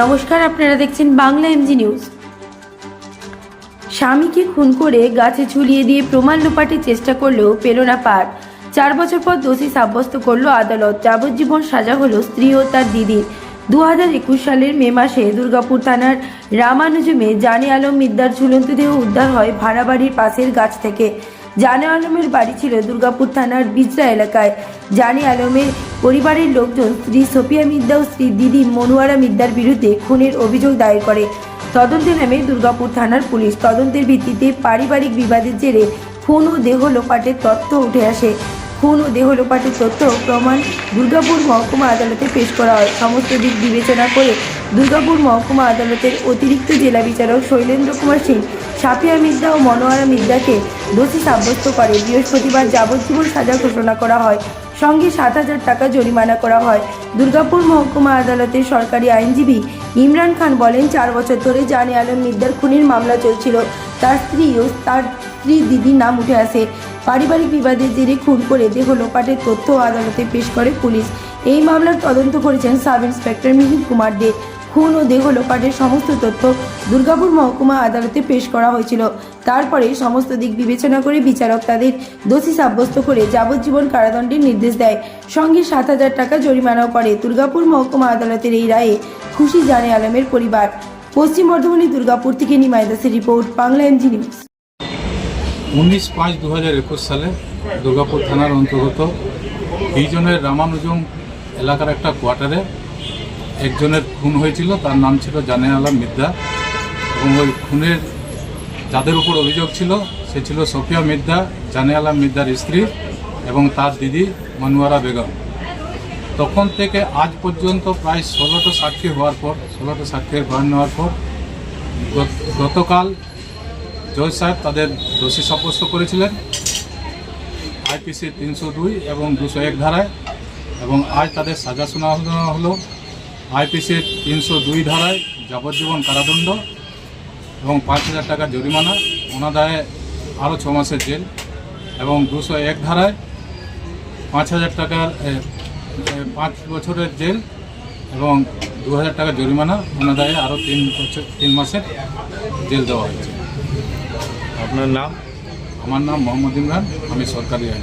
নমস্কার, আপনারা দেখছেন বাংলা এমজি নিউজ স্বামীকে খুন করে গাছে ঝুলিয়ে দিয়ে প্রমাণ লোপাটের চেষ্টা করলেও পেল না পার। চার বছর পর দোষী সাব্যস্ত করল আদালত। যাবজ্জীবন সাজা হলো স্ত্রী ও তার দিদির। দু হাজার একুশ সালের মে মাসে দুর্গাপুর থানার রামানুজমে জানে আলম মিদ্দার ঝুলন্ত দেহ উদ্ধার হয় ভাড়া বাড়ির পাশের গাছ থেকে। জানে আলমের বাড়ি ছিল দুর্গাপুর থানার বিজরা এলাকায়। জানে আলমের পরিবারের লোকজন স্ত্রী সোফিয়া মিদ্দা ও স্ত্রী দিদি মনুয়ারা মিদ্দার বিরুদ্ধে খুনের অভিযোগ দায়ের করে। তদন্তে নামে দুর্গাপুর থানার পুলিশ। তদন্তের ভিত্তিতে পারিবারিক বিবাদের জেরে খুন ও দেহ লোপাটের তথ্য উঠে আসে। খুন ও দেহ লোপাটের তথ্য প্রমাণ দুর্গাপুর মহকুমা আদালতে পেশ করা হয়। সমস্ত দিক বিবেচনা করে দুর্গাপুর মহকুমা আদালতের অতিরিক্ত জেলা বিচারক শৈলেন্দ্র কুমার সিং, সাফিয়া মিদ্দা ও মনোয়ারা মিদ্দাকে দোষী সাব্যস্ত করে। বৃহস্পতিবার যাবজ্জীবন সাজা ঘোষণা করা হয়। সঙ্গে সাত হাজার টাকা জরিমানা করা হয়। দুর্গাপুর মহকুমা আদালতের সরকারি আইনজীবী ইমরান খান বলেন, চার বছর ধরে জানে আলম মিদ্দার খুনের মামলা চলছিল। তার স্ত্রী ও তার স্ত্রী দিদির নাম উঠে আসে। পারিবারিক বিবাদের জেরে খুন করে দেহ লোপাটের তথ্য আদালতে পেশ করে পুলিশ। এই মামলার তদন্ত করেছেন সাব ইন্সপেক্টর মিহির কুমার দে। খুন ও দেহ লোপাটের সমস্ত তথ্য দুর্গাপুর মহকুমা আদালতে পেশ করা হয়েছিল। তারপরে সমস্ত দিক বিবেচনা করে বিচারক তাদের দোষী সাব্যস্ত করে যাবজ্জীবন কারাদণ্ডের নির্দেশ দেয়। সঙ্গে সাত হাজার টাকা জরিমানাও করে। দুর্গাপুর মহকুমা আদালতের এই রায়ে খুশি জানে আলমের পরিবার। পশ্চিম বর্ধমানের দুর্গাপুর থেকে নিমাই দাসের রিপোর্ট, বাংলা এমজি নিউজ। উনিশ পাঁচ দু সালে দুর্গাপুর থানার অন্তর্গত দুইজনের রামানুজম এলাকার একটা কোয়ার্টারে একজনের খুন হয়েছিল, তার নাম ছিল জানে আলম মিদ্দা। এবং ওই খুনের যাদের উপর অভিযোগ ছিল, সে ছিল সফিয়া মিদ্দা জানে আলম মিদ্দার স্ত্রী এবং তার দিদি মনোয়ারা বেগম। তখন থেকে আজ পর্যন্ত প্রায় ষোলোটো সাক্ষী হওয়ার পর, ষোলোটো সাক্ষীর বয়ান নেওয়ার পর গতকাল জজ সাহেব তাদের দোষী সাব্যস্ত করেছিলেন। আইপিসি তিনশো দুই এবং দুশো এক ধারায় এবং আজ তাদের সাজা শোনানো হলো আইপিসি তিনশো দুই ধারায় যাবজ্জীবন কারাদণ্ড এবং পাঁচ হাজার টাকা জরিমানা অনাদায়ে আরও ছ মাসের জেল এবং দুশো এক ধারায় পাঁচ হাজার টাকার পাঁচ বছরের জেল এবং দু হাজার টাকা জরিমানা অনাদায়ে আরও তিন বছর তিন মাসের জেল দেওয়া হয়েছে। আপনার নাম? আমার নাম মোহাম্মদ ইমরান আমি সরকারি আইন।